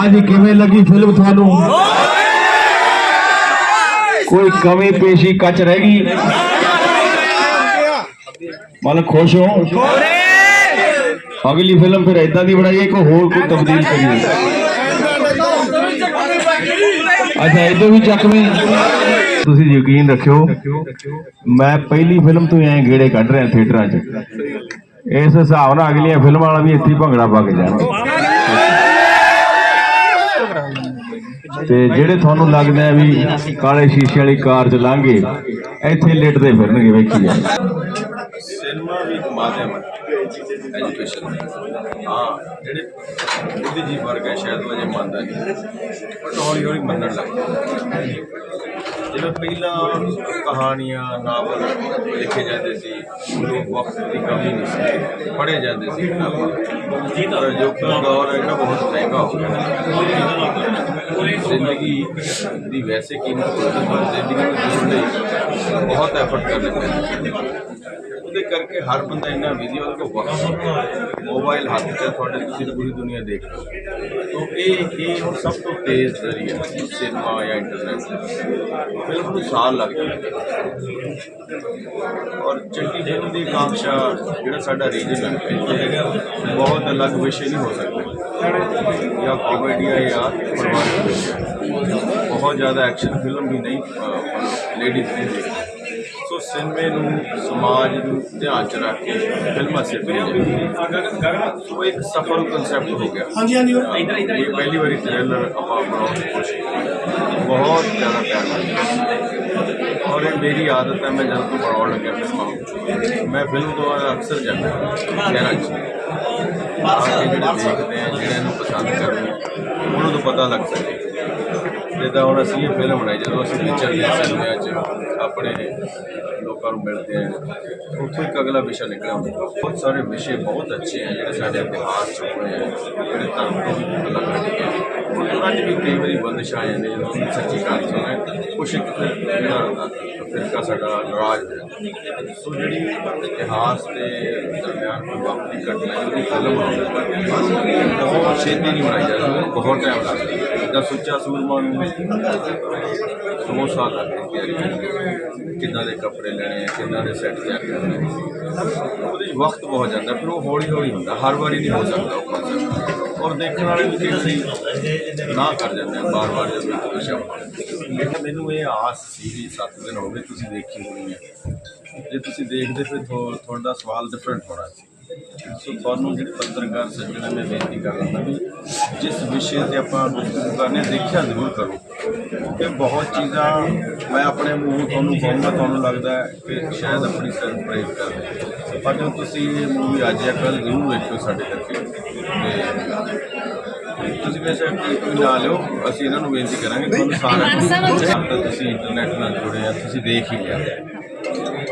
ਹਾਂਜੀ ਕਿਵੇਂ ਲੱਗੀ ਫਿਲਮ ਤੁਹਾਨੂੰ? ਕੋਈ ਕਮੀ ਪੇਸ਼ੀ ਕੱਚ ਰਹਿ ਗਈ? ਮਤਲਬ ਖੁਸ਼ ਹੋ? ਅਗਲੀ ਫਿਲਮ ਫਿਰ ਇਦਾਂ ਦੀ ਬਣਾਈਏ ਕੋਈ ਹੋਰ ਕੋਈ ਤਬਦੀਲ ਕਰੀਏ। ਅੱਛਾ ਇਹਦੇ ਵੀ ਚੱਕਵੇਂ ਤੁਸੀਂ ਯਕੀਨ ਰੱਖਿਓ, ਮੈਂ ਪਹਿਲੀ ਫਿਲਮ ਤੋਂ ਐਂ ਗੇੜੇ ਕੱਢ ਰਿਹਾ ਥੀਏਟਰਾਂ 'ਚ। ਇਸ ਹਿਸਾਬ ਨਾਲ ਅਗਲੀਆਂ ਫਿਲਮਾਂ ਵਾਲਾ ਵੀ ਇੱਥੇ ਭੰਗੜਾ ਪਾ ਕੇ ਜਾਣਗੇ। ਤੇ ਜਿਹੜੇ ਤੁਹਾਨੂੰ ਲੱਗਦਾ ਹੈ ਵੀ ਕਾਲੇ ਸ਼ੀਸ਼ੇ ਵਾਲੀ ਕਾਰ ਚ ਲਾਂਗੇ ਇੱਥੇ ਲੇਟਦੇ ਫਿਰਨਗੇ, ਵੇਖੀ ਜਾ ਸਿਨੇਮਾ ਵੀ ਇੱਕ ਮਾਧਿਅਮ ਹੈ ਐਜੂਕੇਸ਼ਨ ਹਾਂ। ਜਿਹੜੇ ਬੁੱਧੀਜੀਵ ਵਰਗ ਹੈ, ਸ਼ਾਇਦ ਉਹ ਅਜੇ ਮੰਨਦਾ ਨਹੀਂ। ਬਟ ਹੌਲੀ ਹੌਲੀ ਮੰਨਣ ਲੱਗ ਜਿਵੇਂ ਪਹਿਲਾਂ ਕਹਾਣੀਆਂ, ਨਾਵਲ ਲਿਖੇ ਜਾਂਦੇ ਸੀ ਉਦੋਂ ਵਕਤ ਦੀ ਕਮੀ ਨਹੀਂ ਸੀ, ਪੜ੍ਹੇ ਜਾਂਦੇ ਸੀ। ਕਿਤਾਬਾਂ ਪਰ ਜੋ ਦੌਰ ਹੈ, ਜਿਹੜਾ ਬਹੁਤ ਮਹਿੰਗਾ ਹੋ ਗਿਆ। ਜ਼ਿੰਦਗੀ ਦੀ ਵੈਸੇ ਕੀਮਤ ਜ਼ਿੰਦਗੀ ਨੂੰ ਜੀਣ ਲਈ ਬਹੁਤ ਐਫਰਟ ਕਰਨੇ ਪੈਂਦੇ ਉਹਦੇ ਕਰਕੇ ਹਰ ਬੰਦਾ ਇੰਨਾ ਬਿਜ਼ੀ ਉਹਦੇ ਕੋਲ ਵਕਤ ਮੋਬਾਈਲ ਹੱਥ 'ਚ ਤੁਹਾਡੇ ਤੁਸੀਂ ਪੂਰੀ ਦੁਨੀਆ ਦੇਖ ਲਓ। ਤੋਂ ਇਹ ਇਹ ਹੁਣ ਸਭ ਤੋਂ ਤੇਜ਼ ਜ਼ਰੀਆ ਸਿਨੇਮਾ ਜਾਂ ਇੰਟਰਨੈਟ ਫਿਲਮ ਨੂੰ ਸਾਲ ਲੱਗ ਜਾਂਦਾ ਔਰ ਚੰਗੀ ਫਿਲਮ ਦੀ ਕਾਂਕਸ਼ਾ ਜਿਹੜਾ ਸਾਡਾ ਰੀਜਨ ਹੈ, ਇੱਥੇ ਬਹੁਤ ਅਲੱਗ ਵਿਸ਼ੇ ਨਹੀਂ ਹੋ ਸਕਦੇ। ਜਾਂ ਕਾਮੇਡੀ ਹੈ ਜਾਂ ਪਰਿਵਾਰਿਕ ਬਹੁਤ ਜ਼ਿਆਦਾ ਐਕਸ਼ਨ ਫਿਲਮ ਵੀ ਨਹੀਂ ਲੇਡੀਜ਼ ਨਹੀਂ। ਦੇਖਦੀ ਸਿਨੇਮੇ ਨੂੰ ਸਮਾਜ ਨੂੰ ਧਿਆਨ ਚ ਰੱਖ ਕੇ ਫਿਲਮਾਂ ਜਾਂਦੀਆਂ ਸੋ ਇੱਕ ਸਫਲ ਕਨਸੈਪਟ ਹੋ ਗਿਆ। ਹਾਂਜੀ ਹਾਂਜੀ ਇਹ ਪਹਿਲੀ ਵਾਰੀ ਟ੍ਰੇਲਰ ਆਪਾਂ ਬਣਾਉਣ ਦੀ ਕੋਸ਼ਿਸ਼ ਕੀਤੀ। ਬਹੁਤ ਜ਼ਿਆਦਾ ਪਿਆਰ ਮਿਲਿਆ ਔਰ ਇਹ ਮੇਰੀ ਆਦਤ ਹੈ ਮੈਂ ਜਦ ਤੋਂ ਬਣਾਉਣ ਲੱਗਿਆ ਫਿਲਮਾਂ ਮੈਂ ਫਿਲਮ ਤੋਂ ਅਕਸਰ ਜਾਂਦਾ ਸ਼ਹਿਰਾਂ 'ਚ। ਕੇ ਜਿਹੜੇ ਦੇਖਦੇ ਆ ਜਿਹੜੇ ਨੂੰ ਪਸੰਦ ਕਰਦੇ ਉਹਨਾਂ ਨੂੰ ਪਤਾ ਲੱਗ ਸਕੇ। ਜਿੱਦਾਂ ਹੁਣ ਅਸੀਂ ਇਹ ਫਿਲਮ ਬਣਾਈ ਜਦੋਂ ਅਸੀਂ ਵਿਚਰਦੇ ਹਾਂ ਸਿਨੇਮਿਆਂ 'ਚ ਆਪਣੇ ਲੋਕਾਂ ਨੂੰ ਮਿਲਦੇ ਆ। ਉੱਥੋਂ ਇੱਕ ਅਗਲਾ ਵਿਸ਼ਾ ਨਿਕਲਿਆ ਹੁੰਦਾ ਬਹੁਤ ਸਾਰੇ ਵਿਸ਼ੇ ਬਹੁਤ ਅੱਛੇ ਆ ਜਿਹੜੇ ਸਾਡੇ ਇਤਿਹਾਸ 'ਚ ਹੋਏ ਆ ਜਿਹੜੇ ਧਰਮ ਤੋਂ ਵੀ ਅਲੱਗ ਹਟ ਗਏ ਉਹਨਾਂ 'ਚ ਵੀ ਕਈ ਵਾਰੀ ਬੰਦਿਸ਼ ਆ ਜਾਂਦੀ ਜਦੋਂ ਅਸੀਂ ਸੱਚੀ ਗੱਲ ਸੁਣਦੇ ਕੁਛ ਇੱਕ ਜਿਹੜਾ ਫਿਰਕਾ ਸਾਡਾ ਨਾਰਾਜ਼ ਹੈ ਸੋ ਜਿਹੜੀ ਇਤਿਹਾਸ ਦੇ ਦਰਮਿਆਨ ਕੋਈ ਵਾਪਰੀ ਘਟਨਾ ਹੈ, ਉਹਦੀ ਫਿਲਮ ਬਹੁਤ ਛੇਤੀ ਨਹੀਂ ਬਣਾਈ ਜਾਂਦੀ ਬਹੁਤ ਟਾਈਮ ਲੱਗਦਾ ਜਿੱਦਾਂ ਸੁੱਚਾ ਸੂਰਮਾ ਨੂੰ। ਦੋ ਸਾਲ ਲੱਗਦੇ ਤਿਆਰੀ ਕਰਨ ਕਿੰਨਾ ਦੇ ਕੱਪੜੇ ਲੈਣੇ ਆ, ਕਿੰਨਾ ਦੇ ਸੈੱਟ ਤਿਆਰ ਕਰਨੇ ਉਹਦੇ 'ਚ ਵਕਤ ਬਹੁਤ ਜਾਂਦਾ, ਫਿਰ ਉਹ ਹੌਲੀ ਹੌਲੀ ਹੁੰਦਾ। ਹਰ ਵਾਰੀ ਨਹੀਂ ਹੋ ਸਕਦਾ ਉਹ concept। ਔਰ ਦੇਖਣ ਵਾਲੇ ਵੀ ਕਈ ਨਾ ਕਰ ਜਾਂਦੇ ਆ ਬਾਰ-ਬਾਰ ਜਦੋਂ ਇੱਕ ਵਿਸ਼ਾ ਲੇਕਿਨ ਮੈਨੂੰ ਇਹ ਆਸ ਸੀ ਵੀ 7 ਦਿਨ ਹੋ ਗਏ ਤੁਸੀਂ ਦੇਖੀ ਹੋਣੀ ਹੈ ਜੇ ਤੁਸੀਂ ਦੇਖਦੇ ਫਿਰ ਥੋ- ਤੁਹਾਡਾ ਸਵਾਲ ਡਿਫਰੈਂਟ ਹੋਣਾ ਸੀ। ਸੋ ਤੁਹਾਨੂੰ ਜਿਹੜੇ ਪੱਤਰਕਾਰ ਸੱਜਣ ਨੇ ਮੈਂ ਬੇਨਤੀ ਕਰ ਰਿਹਾ ਵੀ ਜਿਸ ਵਿਸ਼ੇ ਤੇ ਆਪਾਂ ਗੁਫ਼ਤਗੂ ਕਰਨੇ ਦੇਖਿਆ ਜ਼ਰੂਰ ਕਰੋ। ਕਿਉਂਕਿ ਬਹੁਤ ਚੀਜ਼ਾਂ ਮੈਂ ਆਪਣੇ ਮੂੰਹ ਤੁਹਾਨੂੰ ਕਹੂੰਗਾ ਤੁਹਾਨੂੰ ਲੱਗਦਾ ਹੈ ਕਿ ਸ਼ਾਇਦ ਆਪਣੀ ਸੈਲਫ ਪ੍ਰੇਜ਼ ਕਰਦੇ ਪਰ ਜਦੋਂ ਤੁਸੀਂ ਇਹ ਮੂਵੀ ਅੱਜ ਜਾਂ ਜ਼ਰੂਰ ਵੇਖਿਓ ਸਾਡੇ ਕਰਕੇ ਤੇ ਤੁਸੀਂ ਵੈਸੇ ਕੋਈ ਨਾ ਲਿਓ ਅਸੀਂ ਇਹਨਾਂ ਨੂੰ ਬੇਨਤੀ ਕਰਾਂਗੇ ਤੁਹਾਨੂੰ ਨੂੰ ਤਾਂ ਤੁਸੀਂ ਇੰਟਰਨੈਟ ਨਾਲ ਜੁੜੇ ਆ ਤੁਸੀਂ ਦੇਖ ਹੀ ਲਿਆ।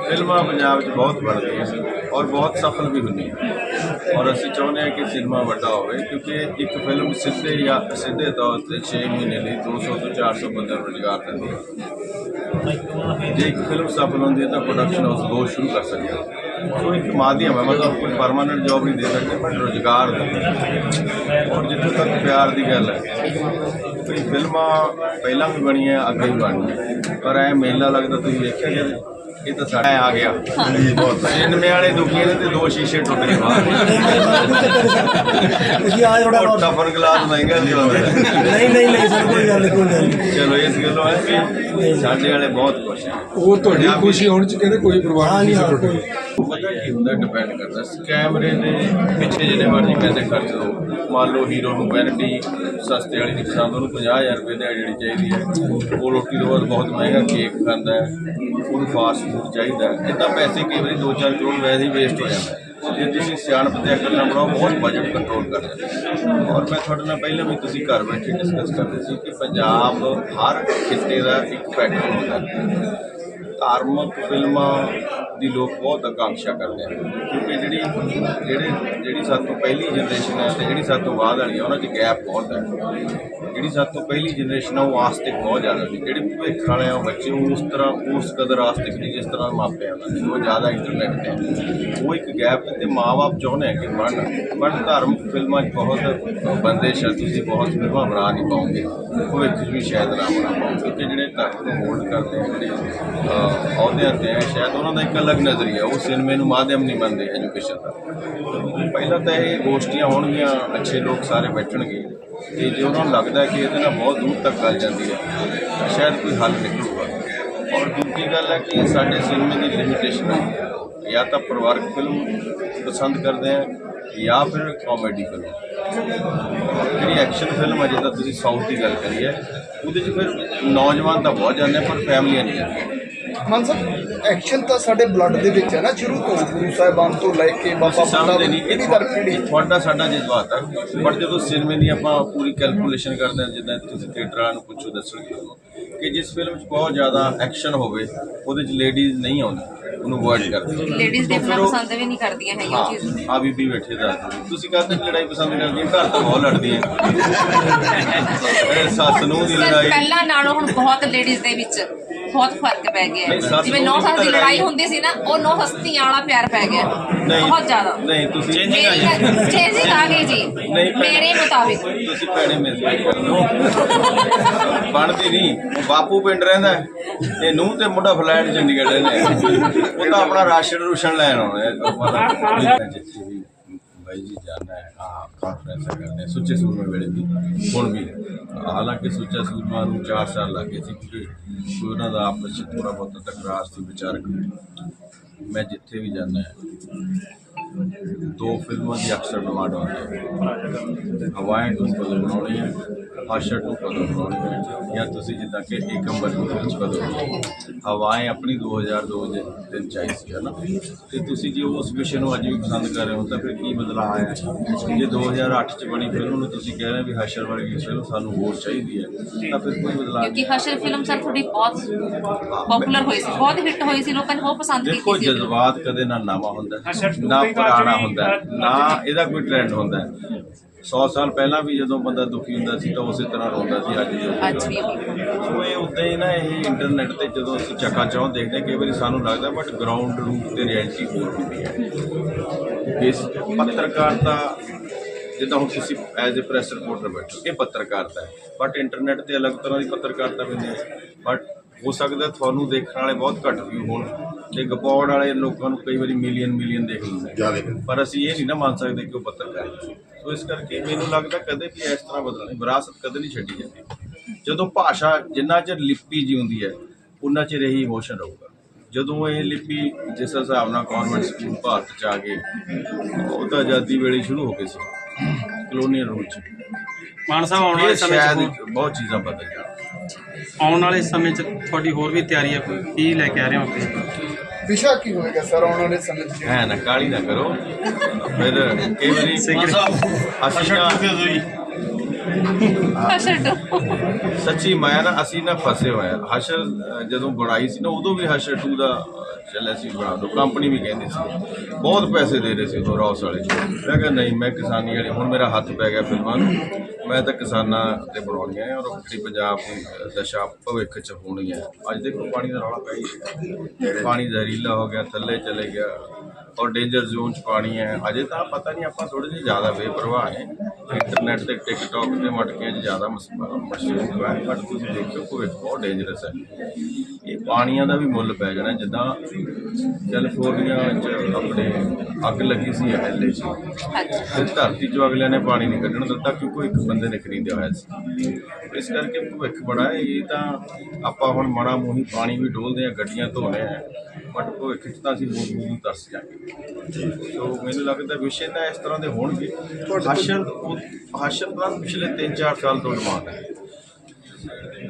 ਫਿਲਮਾਂ ਪੰਜਾਬ 'ਚ ਬਹੁਤ ਬਣਦੀਆਂ ਸੀ ਔਰ ਬਹੁਤ ਸਫਲ ਵੀ ਹੁੰਦੀ ਹੈ। ਔਰ ਅਸੀਂ ਚਾਹੁੰਦੇ ਹਾਂ ਕਿ ਸਿਨੇਮਾ ਵੱਡਾ ਹੋਵੇ, ਕਿਉਂਕਿ ਇੱਕ ਫਿਲਮ ਸਿੱਧੇ ਜਾਂ ਸਿੱਧੇ ਤੌਰ ਤੇ 6 ਮਹੀਨੇ ਲਈ 200 ਤੋਂ 400 ਬੰਦਿਆਂ ਨੂੰ ਰੁਜ਼ਗਾਰ ਦਿੰਦੀ ਹੈ। ਜੇ ਇੱਕ ਫਿਲਮ ਸਫਲ ਹੁੰਦੀ ਹੈ ਤਾਂ ਪ੍ਰੋਡਕਸ਼ਨ ਹਾਊਸ ਦੋ ਸ਼ੁਰੂ ਕਰ ਸਕਦੀ ਹੈ। ਸੋ ਇੱਕ ਮਾਧਿਅਮ ਹੈ, ਮਤਲਬ ਕੋਈ ਪਰਮਾਨੈਂਟ ਜੌਬ ਨਹੀਂ ਦੇ ਸਕਦੇ, ਪਰ ਰੁਜ਼ਗਾਰ ਦਿੰਦੇ ਔਰ ਜਿੱਥੇ ਤੱਕ ਪਿਆਰ ਦੀ ਗੱਲ ਹੈ ਕਈ ਫਿਲਮਾਂ ਪਹਿਲਾਂ ਵੀ ਬਣੀਆਂ, ਅੱਗੇ ਵੀ ਬਣਨੀਆਂ ਪਰ ਐ ਮੇਲਾ ਲੱਗਦਾ, ਤੁਸੀਂ ਦੇਖਿਆ ਜੇ ਇਹ ਤਾਂ ਸਾਡਾ ਆ ਗਿਆ। ਹਾਂਜੀ ਬਹੁਤ ਸਿਨੇਮੇ ਵਾਲੇ ਦੁਖੀ ਨੇ ਤੇ ਦੋ ਸ਼ੀਸ਼ੇ ਟੁੱਟ ਗਏ। ਬਾਹਰ ਤੁਸੀਂ ਆ ਥੋੜਾ ਉਹ ਟਫਨ ਗਲਾਸ ਮਹਿੰਗਾ ਨਹੀਂ ਹੁੰਦਾ ਨਹੀਂ ਨਹੀਂ ਨਹੀਂ ਸਰ ਕੋਈ ਗੱਲ ਕੋਈ ਗੱਲ ਚਲੋ ਇਸ ਗੱਲੋਂ ਹੈ ਕਿ ਸਾਡੇ ਵਾਲੇ ਬਹੁਤ ਖੁਸ਼ ਹੈ ਉਹ ਤੁਹਾਡੀ ਖੁਸ਼ੀ ਹੋਣ ਚ ਕਹਿੰਦੇ ਕੋਈ ਪਰਵਾਹ ਨਹੀਂ ਪਤਾ ਕੀ ਹੁੰਦਾ ਡਿਪੈਂਡ ਕਰਦਾ। ਕੈਮਰੇ ਦੇ ਪਿੱਛੇ ਜਿੰਨੇ ਮਰਜ਼ੀ ਪੈਸੇ ਖਰਚ ਲਓ। ਮੰਨ ਲਓ ਹੀਰੋ ਨੂੰ ਵੈਨਿਟੀ ਸਸਤੇ ਵਾਲੀ ਨਹੀਂ ਪਸੰਦ ਉਹਨੂੰ 50000 ਰੁਪਏ ਦੀ ਜਿਹੜੀ ਚਾਹੀਦੀ ਹੈ। ਉਹ ਰੋਟੀ ਤੋਂ ਬਾਅਦ ਬਹੁਤ ਮਹਿੰਗਾ ਕੇਕ ਖਾਂਦਾ ਹੈ। ਉਹਨੂੰ ਫਾਸਟ ਫੂਡ ਚਾਹੀਦਾ ਹੈ। ਇਦਾਂ ਪੈਸੇ ਕਈ ਵਾਰੀ 2-4 ਕਰੋੜ ਵੈਸੇ ਹੀ ਵੇਸਟ ਹੋ ਜਾਂਦਾ ਹੈ ਜੇ ਤੁਸੀਂ ਸਿਆਣਪ ਤੇ ਅਕਲ ਨਾਲ ਬਣਾਓ, ਬਹੁਤ ਬਜਟ ਕੰਟਰੋਲ ਕਰ ਜਾਂਦਾ ਔਰ ਮੈਂ ਤੁਹਾਡੇ ਨਾਲ ਪਹਿਲਾਂ ਵੀ ਤੁਸੀਂ ਘਰ ਬੈਠੇ ਡਿਸਕਸ ਕਰਦੇ ਸੀ ਕਿ ਪੰਜਾਬ ਹਰ ਖਿੱਤੇ ਦਾ ਇੱਕ ਪੈਟਰਨ ਹੁੰਦਾ ਧਾਰਮਿਕ ਫਿਲਮਾਂ ਦੀ ਲੋਕ ਬਹੁਤ ਆਕਾਂਖਿਆ ਕਰਦੇ ਆ ਕਿਉਂਕਿ ਜਿਹੜੀ ਜਿਹੜੇ ਜਿਹੜੀ ਸਾਡੇ ਤੋਂ ਪਹਿਲੀ ਜਨਰੇਸ਼ਨ ਹੈ ਤੇ ਜਿਹੜੀ ਸਾਡੇ ਤੋਂ ਬਾਅਦ ਵਾਲੀ ਹੈ ਉਹਨਾਂ 'ਚ ਗੈਪ ਬਹੁਤ ਹੈ। ਜਿਹੜੀ ਸਾਡੇ ਤੋਂ ਪਹਿਲੀ ਜਨਰੇਸ਼ਨ ਆ ਉਹ ਆਸਤਿਕ ਬਹੁਤ ਜ਼ਿਆਦਾ ਸੀ। ਜਿਹੜੇ ਭਵਿੱਖ ਵਾਲੇ ਆ ਬੱਚੇ ਉਹ ਉਸ ਤਰ੍ਹਾਂ ਉਸ ਕਦਰ ਆਸਤਿਕ ਨਹੀਂ ਜਿਸ ਤਰ੍ਹਾਂ ਮਾਪੇ ਉਹਨਾਂ ਦੇ ਉਹ ਜ਼ਿਆਦਾ ਇੰਟਰਨੈਟ ਤੇ ਉਹ ਇੱਕ ਗੈਪ ਹੈ ਤੇ ਮਾਪੇ ਚਾਹੁੰਦੇ ਆ ਕਿ ਪੜ੍ਹਨ ਪਰ ਧਾਰਮਿਕ ਫਿਲਮਾਂ 'ਚ ਬਹੁਤ ਬੰਦਿਸ਼ ਹੈ ਤੁਸੀਂ ਬਹੁਤ ਫਿਲਮਾਂ ਬਣਾ ਨਹੀਂ ਪਾਓਗੇ ਭਵਿੱਖ 'ਚ ਵੀ ਸ਼ਾਇਦ ਨਾ ਬਣਾ ਪਾਓ ਕਿਉਂਕਿ ਜਿਹੜੇ ਧਰਮ ਨੂੰ ਹੋਲਡ ਕਰਦੇ ਆ ਜਿਹੜੇ ਅਹ, ਅਹੁਦਿਆਂ ਤੇ ਸ਼ਾਇਦ ਉਹਨਾਂ ਦਾ ਇੱਕ ਅਲੱਗ ਨਜ਼ਰੀਆ ਉਹ ਸਿਨੇਮੇ ਨੂੰ ਮਾਧਿਅਮ ਨਹੀਂ ਮੰਨਦੇ ਐਜੂਕੇਸ਼ਨ ਦਾ। ਪਹਿਲਾਂ ਤਾਂ ਇਹ ਗੋਸ਼ਟੀਆਂ ਹੋਣਗੀਆਂ ਅੱਛੇ ਲੋਕ ਸਾਰੇ ਬੈਠਣਗੇ। ਤੇ ਜੇ ਉਹਨਾਂ ਨੂੰ ਲੱਗਦਾ ਕਿ ਇਹਦੇ ਨਾਲ ਬਹੁਤ ਦੂਰ ਤੱਕ ਗੱਲ ਜਾਂਦੀ ਹੈ ਸ਼ਾਇਦ ਕੋਈ ਹੱਲ ਨਿਕਲੂਗਾ। ਔਰ ਦੂਜੀ ਗੱਲ ਹੈ ਕਿ ਸਾਡੇ ਸਿਨੇਮੇ ਦੀ ਲਿਮਿਟੇਸ਼ਨ ਹੈ। ਜਾਂ ਤਾਂ ਪਰਿਵਾਰਕ ਫਿਲਮ ਪਸੰਦ ਕਰਦੇ ਆ ਜਾਂ ਫਿਰ ਕਾਮੇਡੀ ਫਿਲਮ। ਜਿਹੜੀ ਐਕਸ਼ਨ ਫਿਲਮ ਹੈ ਜਿੱਦਾਂ ਤੁਸੀਂ ਸਾਊਥ ਦੀ ਗੱਲ ਕਰੀ ਹੈ ਉਹਦੇ 'ਚ ਫਿਰ ਨੌਜਵਾਨ ਤਾਂ ਬਹੁਤ ਜਾਂਦੇ ਆ, ਪਰ ਫੈਮਲੀਆਂ ਨਹੀਂ ਜਾਂਦੀਆਂ ਮਨ ਸਾਹਿਬ? ਐਕਸ਼ਨ ਤਾਂ ਸਾਡੇ ਬਲੱਡ ਦੇ ਵਿੱਚ ਹੈ ਨਾ ਸ਼ੁਰੂ ਤੋਂ ਗੁਰੂ ਸਾਹਿਬਾਨ ਤੋਂ ਲੈ ਕੇ ਬਾਬਾ ਸਮਝਦੇ ਨਹੀਂ ਇਹਦੀ ਦਰ ਪੀੜੀ ਤੁਹਾਡਾ ਸਾਡਾ ਜਜ਼ਬਾਤ ਹੈ। ਬਟ ਜਦੋਂ ਸਿਨੇਮੇ ਦੀ ਆਪਾਂ ਪੂਰੀ ਕੈਲਕੂਲੇਸ਼ਨ ਕਰਦੇ ਹਾਂ ਜਿੱਦਾਂ ਤੁਸੀਂ ਥੀਏਟਰ ਵਾਲਿਆਂ ਨੂੰ ਪੁੱਛੋ ਦੱਸਣਗੇ ਤੁਹਾਨੂੰ ਕਿ ਜਿਸ ਫਿਲਮ 'ਚ ਬਹੁਤ ਜ਼ਿਆਦਾ ਐਕਸ਼ਨ ਹੋਵੇ ਉਹਦੇ 'ਚ ਲੇਡੀਜ਼ ਨਹੀਂ ਆਉਂਦੀ ਉਹਨੂੰ ਅਵੋਇਡ ਕਰਦੇ ਲੇਡੀਜ਼ ਦੇਖਣਾ ਪਸੰਦ ਵੀ ਨਹੀਂ ਕਰਦੀਆਂ ਹੈਗੀਆਂ ਉਹ ਚੀਜ਼। ਆ ਬੀਬੀ ਬੈਠੇ ਦਾ। ਤੁਸੀਂ ਕਹਿੰਦੇ ਲੜਾਈ ਪਸੰਦ ਕਰਦੀ ਹੈ? ਘਰ ਤਾਂ ਬਹੁਤ ਲੜਦੀ ਹੈ। ਸੱਸ ਨੂੰ ਦੀ ਲੜਾਈ। ਪਹਿਲਾਂ ਨਾਲੋਂ ਹੁਣ ਬਹੁਤ ਲੇਡੀਜ਼ ਦੇ ਵਿੱਚ। ਬਹੁਤ ਫ਼ਰਕ ਪੈ ਗਿਆ। ਨਹੀਂ, ਹੈ ਸੱਸ ਜਿਵੇਂ ਨੂੰ ਸੱਸ ਦੀ ਲੜਾਈ ਹੁੰਦੀ ਸੀ ਨਾ ਉਹ ਨੌ ਹਸਤੀਆਂ ਵਾਲਾ ਪਿਆਰ ਪੈ ਗਿਆ। ਨਹੀਂ ਬਹੁਤ ਜ਼ਿਆਦਾ। ਨਹੀਂ ਤੁਸੀਂ ਚੇਂਜਿੰਗ ਆ ਗਈ ਜੀ। ਨਹੀਂ ਭੈਣੇ, ਮੇਰੇ ਮੁਤਾਬਿਕ। ਤੁਸੀਂ ਭੈਣੇ ਮੇਰੇ ਨਾਲ ਕਰੋ ਬਣਦੀ ਨਹੀਂ। ਉਹ ਬਾਪੂ ਪਿੰਡ ਰਹਿੰਦਾ ਹੈ, ਤੇ ਨੂੰ ਤੇ ਮੁੰਡਾ ਫਲੈਟ ਚੰਡੀਗੜ੍ਹ ਰਹਿੰਦੇ ਆ। ਉਹ ਤਾਂ ਆਪਣਾ ਰਾਸ਼ਨ ਰੂਸ਼ਨ ਲੈਣ ਆਉਣਾ ਹੈ। ਜਿੱਥੇ ਵੀ ਬਾਈ ਜੀ ਜਾਣਾ ਹੈ ਆ ਸੁੱਚੇ ਸੂਰਮੇ ਵੇਲੇ ਵੀ ਹੁਣ ਵੀ ਹਾਲਾਂਕਿ ਸੁੱਚਾ ਸੂਰਮਾ ਨੂੰ 4 ਸਾਲ ਲੱਗੇ ਸੀ, ਕਿਉਂਕਿ ਕੋਈ ਉਹਨਾਂ ਦਾ ਆਪਸ ਵਿੱਚ ਥੋੜਾ ਬਹੁਤ ਤਕਰਾਰ ਸੀ ਵਿਚਾਰਕ। ਮੈਂ ਜਿੱਥੇ ਵੀ ਜਾਂਦਾ ਹੈ ਦੋ ਫਿਲਮਾਂ ਦੀ ਅਕਸਰ ਡਿਮਾਂਡ ਆਉਂਦੀ ਹੈ। ਹਵਾएं ਨੂੰ ਕਦੋਂ ਬਣਾਉਣੀ ਹੈ ਹਾਸ਼ਰ ਨੂੰ ਕਦੋਂ ਬਣਾਉਣੀ ਹੈ ਜਾਂ ਤੁਸੀਂ ਜਿੱਦਾਂ ਕਿ ਏਕਮ ਬਰਮੀ ਵਿੱਚ ਕਦੋਂ ਬਣਾਉਣੀ ਹੈ। ਹਵਾएं ਆਪਣੀ 2002 ਦੇ ਦਿਨ ਚਾਹੀ ਸੀ ਹੈ ਨਾ ਤੇ ਤੁਸੀਂ ਜੇ ਉਸ ਵਿਸ਼ੇ ਨੂੰ ਅੱਜ ਵੀ ਪਸੰਦ ਕਰ ਰਹੇ ਹੋ ਤਾਂ ਫਿਰ ਕੀ ਬਦਲਾਅ ਆਇਆ? ਜੇ 2008 ਚ ਬਣੀ ਫਿਲਮ ਨੂੰ ਤੁਸੀਂ ਕਹਿ ਰਹੇ ਹੋ ਵੀ ਹਾਸ਼ਰ ਵਰਗੀ ਫਿਲਮ ਸਾਨੂੰ ਹੋਰ ਚਾਹੀਦੀ ਹੈ ਤਾਂ ਫਿਰ ਕੋਈ ਬਦਲਾਅ ਕਿਉਂਕਿ ਹਸ਼ਰ ਫਿਲਮ ਸਰ ਥੋੜੀ ਬਹੁਤ ਪਪੂਲਰ ਹੋਈ ਸੀ ਬਹੁਤ ਹਿੱਟ ਹੋਈ ਸੀ ਲੋਕਾਂ ਨੇ ਬਹੁਤ ਪਸੰਦ ਦੇਖੋ ਕੀਤੀ ਸੀ। ਜਜ਼ਬਾਤ ਕਦੇ ਨਾ ਨਵਾਂ ਹੁੰਦਾ। ਨਾ ਪੁਰਾਣਾ ਹੁੰਦਾ ਨਾ ਇਹਦਾ ਕੋਈ ਟ੍ਰੈਂਡ ਹੁੰਦਾ 100 ਸਾਲ ਪਹਿਲਾਂ ਵੀ ਜਦੋਂ ਬੰਦਾ ਦੁਖੀ ਹੁੰਦਾ ਸੀ ਤਾਂ ਉਸੇ ਤਰ੍ਹਾਂ ਰੋਂਦਾ ਸੀ ਅੱਜ ਵੀ ਅੱਜ ਵੀ ਸੋ ਇਹ ਉਦਾਂ ਹੀ ਨਾ ਇਹ ਇੰਟਰਨੈਟ ਤੇ ਜਦੋਂ ਅਸੀਂ ਚੱਕਾ ਚਾਹ ਦੇਖਦੇ ਹਾਂ, ਕਈ ਵਾਰੀ ਸਾਨੂੰ ਲੱਗਦਾ ਬਟ ਗਰਾਊਂਡ ਰੂਟ ਤੇ ਰਿਐਲਿਟੀ ਹੋਰ ਹੁੰਦੀ ਹੈ। ਇਸ ਪੱਤਰਕਾਰਤਾ ਜਿੱਦਾਂ ਹੁਣ ਤੁਸੀਂ ਐਜ਼ ਅ ਪ੍ਰੈਸ ਰਿਪੋਰਟਰ ਬੈਠੋ ਇਹ ਪੱਤਰਕਾਰਤਾ ਹੈ। ਬਟ ਇੰਟਰਨੈਟ ਤੇ ਅਲੱਗ ਤਰ੍ਹਾਂ ਦੀ ਪੱਤਰਕਾਰਤਾ ਵੀ ਹੁੰਦੀ ਹੈ। ਬਟ ਹੋ ਸਕਦਾ ਤੁਹਾਨੂੰ ਦੇਖਣ ਵਾਲੇ ਬਹੁਤ ਘੱਟ ਵੀ ਹੋਣ। ਤੇ ਗਪੌੜ ਵਾਲੇ ਲੋਕਾਂ ਨੂੰ ਕਈ ਵਾਰੀ ਮਿਲੀਅਨ ਮਿਲੀਅਨ ਦੇਖ ਲੈਂਦੇ ਪਰ ਅਸੀਂ ਇਹ ਨਹੀਂ ਨਾ ਮੰਨ ਸਕਦੇ ਕਿ ਉਹ ਪੱਤਰਕਾਰ ਹੈ ਸੋ ਇਸ ਕਰਕੇ ਮੈਨੂੰ ਲੱਗਦਾ ਕਦੇ ਵੀ ਇਸ ਤਰ੍ਹਾਂ ਬਦਲਣੀ ਵਿਰਾਸਤ ਕਦੇ ਨਹੀਂ ਛੱਡੀ ਜਾਂਦੀ। ਜਦੋਂ ਭਾਸ਼ਾ ਜਿੰਨਾ ਚਿਰ ਲਿਪੀ ਜਿਉਂਦੀ ਹੈ ਉਨਾ ਚਿਰ ਇਹੀ ਇਮੋਸ਼ਨ ਰਹੂਗਾ। ਜਦੋਂ ਇਹ ਲਿਪੀ ਜਿਸ ਹਿਸਾਬ ਨਾਲ ਕਨਵੈਂਟ ਸਕੂਲ ਭਾਰਤ ਚ ਆ ਗਏ ਉਹ ਤਾਂ ਆਜ਼ਾਦੀ ਵੇਲੇ ਸ਼ੁਰੂ ਹੋ ਗਏ ਸੀ ਕਲੋਨੀਅਲ ਰੂਲ ਚ। ਮਾਨ ਸਾਹਿਬ ਆਉਣ ਵਾਲੇ ਸਮੇਂ 'ਚ ਬਹੁਤ ਚੀਜ਼ਾਂ ਬਦਲ ਜਾਣ। ਆਉਣ ਵਾਲੇ ਸਮੇਂ 'ਚ ਤੁਹਾਡੀ ਹੋਰ ਵੀ ਤਿਆਰੀ ਹੈ ਕੋਈ ਕੀ ਲੈ ਕੇ ਆ ਰਹੇ ਹੋ? ਅੱਗੇ ਵਿਸ਼ਾ ਕੀ ਹੋਏਗਾ ਸਰ ਆਉਣ ਵਾਲੇ ਸਮੇਂ 'ਚ? ਹੈ ਨਾ ਕਾਲੀ ਨਾ ਕਰੋ। ਫਿਰ ਕਈ ਵਾਰੀ ਅਸੀਂ ਟੂ ਸੱਚੀ ਮੈਂ ਨਾ ਅਸੀਂ ਨਾ ਫਸੇ ਹੋਏ ਆ ਹਸ਼ਰ ਅ, ਜਦੋਂ ਬਣਾਈ ਸੀ ਨਾ ਉਦੋਂ ਵੀ ਹਸ਼ਰ 2 ਦਾ ਅ, ਚੱਲਿਆ ਸੀ ਬਣਾ ਦੋ। ਕੰਪਨੀ ਵੀ ਕਹਿੰਦੀ ਸੀ। ਬਹੁਤ ਪੈਸੇ ਦੇ ਰਹੇ ਸੀ ਉਦੋਂ ਰੌਸ ਵਾਲੇ। ਮੈਂ ਕਿਹਾ ਨਹੀਂ ਮੈਂ ਕਿਸਾਨੀ ਵਾਲੀ ਹੁਣ ਮੇਰਾ ਹੱਥ ਪੈ ਗਿਆ ਫਿਲਮਾਂ ਨੂੰ। ਮੈਂ ਤਾਂ ਕਿਸਾਨਾਂ ਤੇ ਬਣਾਉਣੀਆਂ ਹੈ ਔਰ ਜਿਹੜੀ ਪੰਜਾਬ ਦੀ ਅ, ਦਸ਼ਾ ਭਵਿੱਖ ਚ ਹੋਣੀ ਹੈ ਅੱਜ ਦੇਖੋ ਪਾਣੀ ਦਾ ਰੌਲਾ ਪੈ ਹੀ ਗਿਆ। ਪਾਣੀ ਜ਼ਹਿਰੀਲਾ ਹੋ ਗਿਆ ਥੱਲੇ ਚਲੇ ਗਿਆ। ਔਰ ਡੇਂਜਰ ਜ਼ੋਨ ਚ ਪਾਣੀ ਹੈ। ਅਜੇ ਤਾਂ ਪਤਾ ਨਹੀਂ ਆਪਾਂ ਥੋੜੇ ਜਿਹੇ ਜ਼ਿਆਦਾ ਬੇਪਰਵਾਹ ਨੇ। ਇੰਟਰਨੈਟ ਤੇ ਟਿਕਟੌਕ ਤੇ ਮਟਕਿਆਂ 'ਚ ਜ਼ਿਆਦਾ ਮਸ- ਮਸ਼ਹੂਰ ਹੋਇਆ ਹੈ। ਬਟ ਤੁਸੀਂ ਦੇਖਿਓ ਭਵਿੱਖ ਬਹੁਤ ਡੇਂਜਰਸ ਹੈ। ਇਹ ਪਾਣੀਆਂ ਦਾ ਵੀ ਮੁੱਲ ਪੈ ਜਾਣਾ। ਜਿੱਦਾਂ ਕੈਲੀਫੋਰਨੀਆ 'ਚ ਆਪਣੇ ਅੱਗ ਲੱਗੀ ਸੀ ਐਲਏ 'ਚ। ਤੇ ਧਰਤੀ 'ਚੋਂ ਅਗਲਿਆਂ ਨੇ ਪਾਣੀ ਨਹੀਂ ਕੱਢਣ ਦਿੱਤਾ ਕਿਉਂਕਿ ਇੱਕ ਬੰਦੇ ਨੇ ਖਰੀਦਿਆ ਹੋਇਆ ਸੀ। ਇਸ ਕਰਕੇ ਭਵਿੱਖ ਬੜਾ ਹੈ। ਇਹ ਤਾਂ ਆਪਾਂ ਹੁਣ ਮਣਾ ਮੂੰਹੀ ਪਾਣੀ ਵੀ ਡੋਲਦੇ ਆ ਗੱਡੀਆਂ ਧੋਨੇ ਆ ਬਟ ਭਵਿੱਖ 'ਚ ਤਾਂ ਅਸੀਂ ਬੂੰਦ ਬੂੰਦ ਤਰਸ ਜਾਵਾਂਗੇ। ਸੋ ਮੈਨੂੰ ਲੱਗਦਾ ਵਿਸ਼ੇ ਤਾਂ ਇਸ ਤਰ੍ਹਾਂ ਦੇ ਹੋਣਗੇ। ਹਸ਼ਰ ਹਸ਼ਰ ਦਾ ਪਿਛਲੇ 3-4 ਸਾਲ ਤੋਂ ਡਿਮਾਂਡ ਹੈ।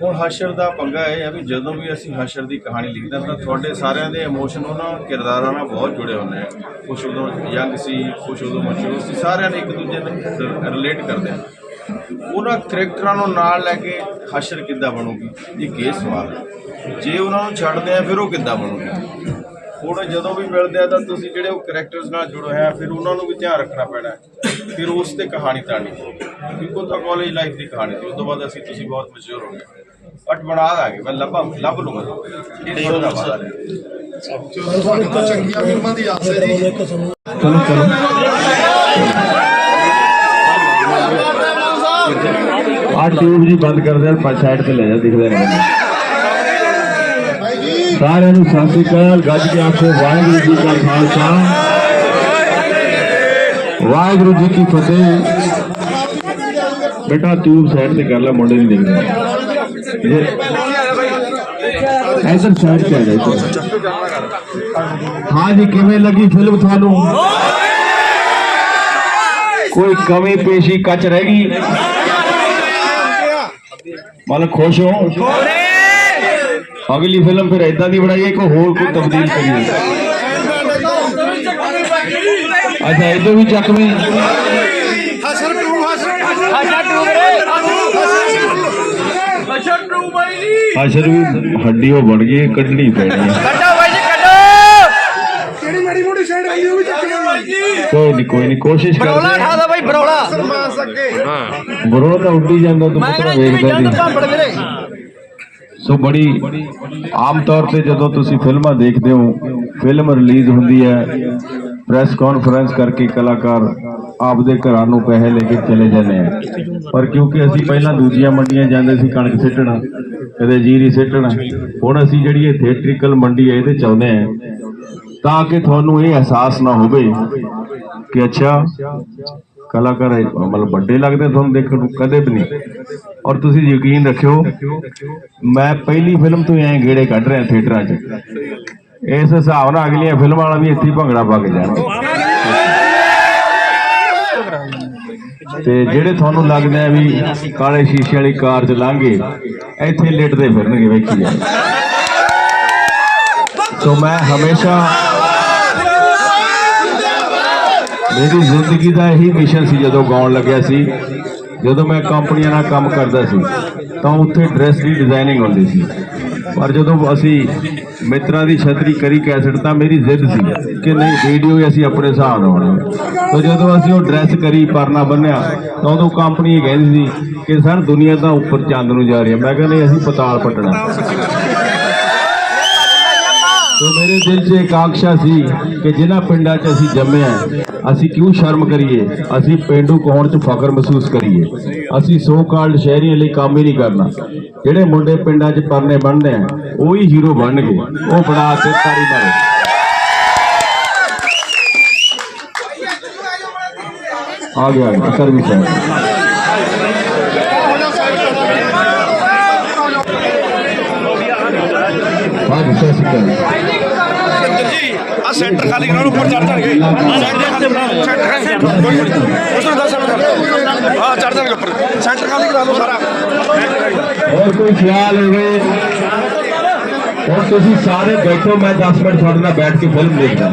ਹੁਣ ਹਸ਼ਰ ਦਾ ਪੰਗਾ ਇਹ ਹੈ ਵੀ ਜਦੋਂ ਵੀ ਅਸੀਂ ਹਸ਼ਰ ਦੀ ਕਹਾਣੀ ਲਿਖਦੇ ਹਾਂ ਤਾਂ ਤੁਹਾਡੇ ਸਾਰਿਆਂ ਦੇ ਇਮੋਸ਼ਨ ਉਹਨਾਂ ਕਿਰਦਾਰਾਂ ਨਾਲ ਬਹੁਤ ਜੁੜੇ ਹੁੰਦੇ ਆ। ਕੁਛ ਉਦੋਂ ਯੰਗ ਸੀ ਕੁਛ ਉਦੋਂ ਮਚੂਰ ਸੀ ਸਾਰਿਆਂ ਨੇ ਇੱਕ ਦੂਜੇ ਨਾਲ ਰਿਲੇਟ ਕਰਦੇ ਆ। ਉਹਨਾਂ ਕਰੈਕਟਰਾਂ ਨੂੰ ਨਾਲ ਲੈ ਕੇ ਹਸ਼ਰ ਕਿੱਦਾਂ ਬਣੂਗੀ? ਇਹ ਇਹ ਸਵਾਲ ਹੈ। ਜੇ ਉਹਨਾਂ ਨੂੰ ਛੱਡਦੇ ਆ ਫਿਰ ਉਹ ਕਿੱਦਾਂ ਬਣੂਗੀ? ਹੁਣ ਜਦੋਂ ਵੀ ਮਿਲਦੇ ਆ ਤਾਂ ਤੁਸੀਂ ਜਿਹੜੇ ਉਹ ਕਰੈਕਟਰਸ ਨਾਲ ਜੁੜੇ ਹੋਏ ਆ ਫਿਰ ਉਹਨਾਂ ਨੂੰ ਵੀ ਧਿਆਨ ਰੱਖਣਾ ਪੈਣਾ ਹੈ। ਫਿਰ ਉਸ ਤੇ ਕਹਾਣੀ ਤਾਣੀ ਹੋਊਗੀ। ਕਿਉਂਕਿ ਉਹ ਤਾਂ ਕਾਲਜ ਲਾਈਫ ਦੀ ਕਹਾਣੀ ਸੀ। ਉਸ ਤੋਂ ਬਾਅਦ ਅਸੀਂ ਤੁਸੀਂ ਬਹੁਤ ਮੈਚੁਰ ਹੋ ਗਏ। ਬਟ ਬਣਾ ਦਾਂਗੇ। ਮੈਂ ਲੱਭਾਂ, ਲੱਭ ਲੂੰਗਾ ਇਹ ਥੋੜਾ ਦਾ ਵਾਦਾ ਹੈ। ਚੰਗੀਆਂ ਫਿਲਮਾਂ ਦੀ ਆਸ ਹੈ ਜੀ ਚਲੋ ਚਲੋ ਆ ਟਿਊਬ ਜੀ ਬੰਦ ਕਰ ਦੇ ਪਾ ਸਾਈਡ ਤੇ ਲੈ ਜਾ, ਦਿਖਦਾ ਨਹੀਂ ਸਾਰਿਆਂ ਨੂੰ ਸਤਿ ਸ੍ਰੀ ਅਕਾਲ ਗੱਜ ਕੇ ਆਖੋ ਵਾਹਿਗੁਰੂ ਜੀ ਕਾ ਖਾਲਸਾ ਵਾਹਿਗੁਰੂ ਜੀ ਕੀ ਫਤਿਹ ਬੇਟਾ ਟਿਊਬ ਸਾਈਡ ਤੇ ਕਰ ਲੈ ਮੁੰਡੇ ਨਹੀਂ ਦਿਖਦੇ ਇਹ ਐਸਾ ਸਾਈਡ ਤੇ ਆ ਜਾ ਇੱਧਰ। ਹਾਂ ਜੀ ਕਿਵੇਂ ਲੱਗੀ ਫਿਲਮ ਤੁਹਾਨੂੰ ਕੋਈ ਕਮੀ ਪੇਸ਼ੀ ਕੱਚ ਰਹਿ ਗਈ ਮਤਲਬ ਖੁਸ਼ ਹੋ ਅਗਲੀ ਫਿਲਮ ਫਿਰ ਇਦਾਂ ਦੀ ਬਣਾਈਏ ਕਿ ਹੋਰ ਕੋਈ ਤਬਦੀਲ ਕਰੀਏ। ਅੱਛਾ ਇਦੋਂ ਵੀ ਚੱਕਵੇਂ ਅਸ਼ਰ ਵੀ ਹੱਡੀ ਉਹ ਬਣ ਗਈ ਕੱਢਣੀ ਪੈਣੀ ਹੈ। ਕਿਹੜੀ ਮਾੜੀ ਮੋਟੀ ਸਾਈਡ ਆਈ ਉਹ ਵੀ ਚੱਕ ਲਿਆ ਕੋਈ ਨਹੀਂ ਕੋਈ ਨਹੀਂ ਕੋਸ਼ਿਸ਼ ਕਰਦੇ ਹਾਂ। ਆਦਾ ਬਾਈ ਬਰੌਲਾ। ਬਰੋ ਤਾਂ ਉੱਡੀ ਜਾਂਦਾ ਤੂੰ ਪੁੱਤਰਾ ਵੇਖਦਾ ਨਹੀਂ। ਭਾਂਬੜ ਵੀਰੇ। ਸੋ ਬੜੀ ਆਮ ਤੌਰ ਤੇ ਜਦੋਂ ਤੁਸੀਂ ਫਿਲਮਾਂ ਦੇਖਦੇ ਹੋ, ਫਿਲਮ ਰਿਲੀਜ਼ ਹੁੰਦੀ ਹੈ, ਪ੍ਰੈਸ ਕਾਨਫਰੰਸ ਕਰਕੇ ਕਲਾਕਾਰ ਆਪਦੇ ਘਰਾਂ ਨੂੰ ਪੈਸੇ ਲੈ ਕੇ ਚਲੇ ਜਾਂਦੇ ਆ। ਪਰ ਕਿਉਂਕਿ ਅਸੀਂ ਪਹਿਲਾਂ ਦੂਜੀਆਂ ਮੰਡੀਆਂ ਜਾਂਦੇ ਸੀ, ਕਣਕ ਸਿੱਟਣ, ਕਦੇ ਜੀਰੀ ਸਿੱਟਣ, ਹੁਣ ਅਸੀਂ ਜਿਹੜੀ ਇਹ ਥੀਏਟ੍ਰਿਕਲ ਮੰਡੀ ਹੈ, ਇਹਦੇ ਚਾਹੁੰਦੇ ਆ ਤਾਂ ਕਿ ਤੁਹਾਨੂੰ ਇਹ ਅਹਿਸਾਸ ਨਾ ਹੋਵੇ ਕਿ ਅੱਛਾ, ਕਲਾਕਾਰ ਮਤਲਬ ਵੱਡੇ ਲੱਗਦੇ ਤੁਹਾਨੂੰ ਦੇਖਣ ਨੂੰ, ਕਦੇ ਵੀ ਨਹੀਂ। ਔਰ ਤੁਸੀਂ ਯਕੀਨ ਰੱਖਿਓ, ਮੈਂ ਪਹਿਲੀ ਫਿਲਮ ਤੋਂ ਐਂ ਗੇੜੇ ਕੱਢ ਰਿਹਾ ਥੀਏਟਰਾਂ 'ਚ। ਇਸ ਹਿਸਾਬ ਨਾਲ ਅਗਲੀਆਂ ਫਿਲਮਾਂ ਵਾਲਾ ਵੀ ਇੱਥੇ ਭੰਗੜਾ ਪਾ ਕੇ ਜਾਣਗੇ। ਤੇ ਜਿਹੜੇ ਤੁਹਾਨੂੰ ਲੱਗਦਾ ਹੈ ਵੀ ਕਾਲੇ ਸ਼ੀਸ਼ੇ ਵਾਲੀ ਕਾਰ 'ਚ ਲਾਂਗੇ ਇੱਥੇ ਲਿਟਦੇ ਫਿਰਨਗੇ ਵੇਖੀ ਜਾ ਸੋ ਮੈਂ ਹਮੇਸ਼ਾ ਮੇਰੀ ਜ਼ਿੰਦਗੀ ਦਾ ਇਹੀ ਮਿਸ਼ਨ ਸੀ ਜਦੋਂ ਗਾਉਣ ਲੱਗਿਆ ਸੀ। ਜਦੋਂ ਮੈਂ ਕੰਪਨੀਆਂ ਨਾਲ ਕੰਮ ਕਰਦਾ ਸੀ, ਤਾਂ ਉੱਥੇ ਡਰੈਸ ਦੀ ਡਿਜ਼ਾਈਨਿੰਗ ਹੁੰਦੀ ਸੀ। ਪਰ ਜਦੋਂ ਅਸੀਂ ਮਿੱਤਰਾਂ ਦੀ ਛਤਰੀ ਕਰੀ ਕੈਸਟ, ਤਾਂ ਮੇਰੀ ਜ਼ਿੱਦ ਸੀ ਕਿ ਨਹੀਂ ਵੀਡੀਓ ਹੀ ਅਸੀਂ ਆਪਣੇ ਹਿਸਾਬ ਨਾਲ ਬਣਾਉਣੀ ਤਾਂ ਜਦੋਂ ਅਸੀਂ ਉਹ ਡਰੈਸ ਕਰੀ, ਪਰਨਾ ਬੰਨਿਆ, ਤਾਂ ਉਦੋਂ ਕੰਪਨੀ ਇਹ ਕਹਿੰਦੀ ਸੀ ਕਿ ਸਰ, ਦੁਨੀਆ ਤਾਂ ਉੱਪਰ ਚੰਦ ਨੂੰ ਜਾ ਰਹੀ ਹੈ। ਮੈਂ ਕਹਿੰਦਾ ਨਹੀਂ, ਅਸੀਂ ਪਤਾਲ ਪਟਣਾ। ਤੋ ਮੇਰੇ ਦਿਲ 'ਚ ਇੱਕ ਆਕਾਂक्षा ਸੀ ਕਿ ਜਿਨ੍ਹਾਂ ਪਿੰਡਾਂ 'ਚ ਅਸੀਂ ਜੰਮੇ ਆ, ਅਸੀਂ ਕਿਉਂ ਸ਼ਰਮ ਕਰੀਏ? ਅਸੀਂ ਪਿੰਡੂ ਕੌਣ 'ਚ ਫਖਰ ਮਹਿਸੂਸ ਕਰੀਏ? ਅਸੀਂ ਸੋ ਕਾਲਡ ਸ਼ਹਿਰੀਆਂ ਲਈ ਕੰਮ ਹੀ ਨਹੀਂ ਕਰਨਾ। ਜਿਹੜੇ ਮੁੰਡੇ ਪਿੰਡਾਂ 'ਚ ਪਰਨੇ ਬਣਦੇ ਆ, ਉਹ ਹੀ ਹੀਰੋ ਬਣਨਗੇ। ਉਹ ਬਣਾ ਕੇ ਤਾਰੀ ਮਾਰੇ ਆ ਗਿਆ ਅਕਰ ਵੀ ਸਾਹਿਬ ਹਾਂ ਸਤਿ ਸ਼੍ਰੀ ਅਕਾਲ। ਆ ਸੈਂਟਰ ਖਾਲੀ ਕਰਾ ਉੱਪਰ ਚੜ ਚੜ ਗਏ ਸੈਂਟਰ ਕੋਈ ਉਸ ਨੂੰ ਦੱਸ ਹਾਂ ਚੜ ਜਾਣਗੇ ਉੱਪਰ। ਸੈਂਟਰ ਖਾਲੀ ਕਰਾ ਲਓ ਸਾਰਾ। ਹੋਰ ਕੋਈ ਖਿਆਲ ਹੋਵੇ? ਹੁਣ ਤੁਸੀਂ ਸਾਰੇ ਬੈਠੋ, ਮੈਂ 10 ਮਿੰਟ ਤੁਹਾਡੇ ਨਾਲ ਬੈਠ ਕੇ ਫਿਲਮ ਦੇਖਦਾ।